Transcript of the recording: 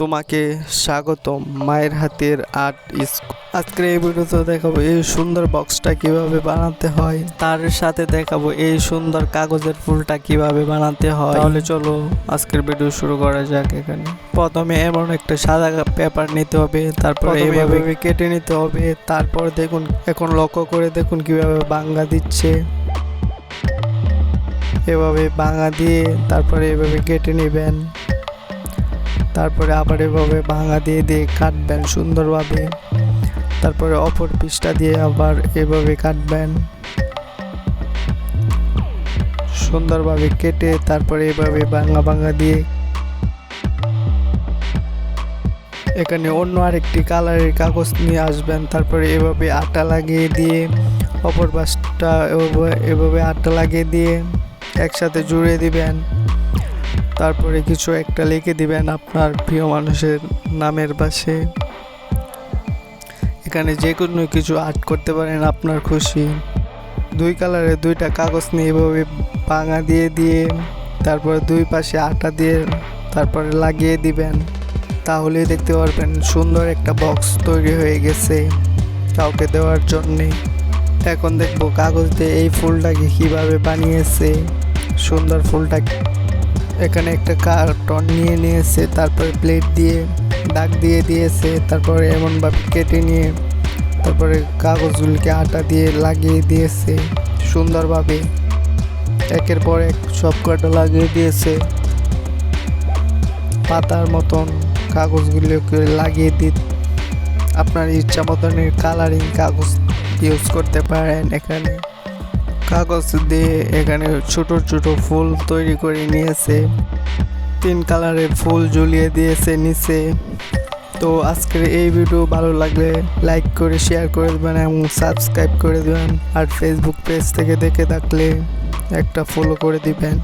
তোমাকে স্বাগতম। মায়ের হাতের আর্ট স্কুল আজকের এই ভিডিওতে দেখাবো এই সুন্দর বক্সটা কীভাবে বানাতে হয় তার সাথে দেখাবো এই সুন্দর কাগজের ফুলটা কীভাবে বানাতে হয়। তাহলে চলো আজকের ভিডিও শুরু করা যাক এখানে। প্রথমে এমন একটা সাদা পেপার নিতে হবে তারপর এইভাবে কেটে নিতে হবে তারপর দেখুন এখন লক্ষ্য করে দেখুন কীভাবে বাঙ্গা দিচ্ছে। এভাবে বাঙা দিয়ে তারপরে এভাবে কেটে নেবেন। তারপরে আবার এভাবে ভাঙা দিয়ে দিয়ে কাটবেন সুন্দরভাবে। তারপরে অপর পিসটা দিয়ে আবার এভাবে কাটবেন। সুন্দরভাবে কেটে তারপরে এভাবে ভাঙা ভাঙা দিয়ে। এখানে অন্য আরেকটি কালারের কাগজ নিয়ে আসবেন। তারপরে এভাবে আটা লাগিয়ে দিয়ে, অপর এভাবে- এভাবে আটা লাগিয়ে দিয়ে একসাথে জুড়ে দিবেন। তারপরে কিছু একটা লিখে দিবেন আপনার প্রিয় মানুষের নামের পাশে। এখানে যে কোনো কিছু আর্ট করতে পারেন আপনার খুশি। দুই কালারের দুইটা কাগজ নিয়ে এভাবে ভাঙা দিয়ে দিয়ে, তারপরে দুই পাশে আটা দিয়ে তারপরে লাগিয়ে দিবেন। তাহলেই দেখতে পারবেন সুন্দর একটা বক্স তৈরি হয়ে গেছে কাউকে দেওয়ার জন্যে। এখন দেখব কাগজ দিয়ে এই ফুলটাকে কীভাবে বানিয়েছে। সুন্দর ফুলটাকে এখানে একটা কার্টন নিয়ে নিয়েছে, তারপরে প্লেট দিয়ে, দাগ দিয়ে দিয়েছে, তারপরে এমনভাবে কেটে নিয়ে, তারপরে কাগজগুলিকে আটা দিয়ে লাগিয়ে দিয়েছে সুন্দরভাবে। একের পর এক সব কটা লাগিয়ে দিয়েছে। পাতার মতন কাগজগুলোকে লাগিয়ে দি আপনার ইচ্ছা মতনের কালারিং কাগজ ইউজ করতে পারেন এখানে। কাগজ দিয়ে এখানে ছোট ছোট ফুল তৈরি করে নিয়েছে। তিন কালারের ফুল ঝুলিয়ে দিয়েছে নিচে। তো আজকের এই ভিডিও ভালো লাগলে লাইক করে, শেয়ার করে দেবেন এবং সাবস্ক্রাইব করে দেবেন। আর ফেসবুক পেজ থেকে দেখে থাকলে একটা ফলো করে দিবেন।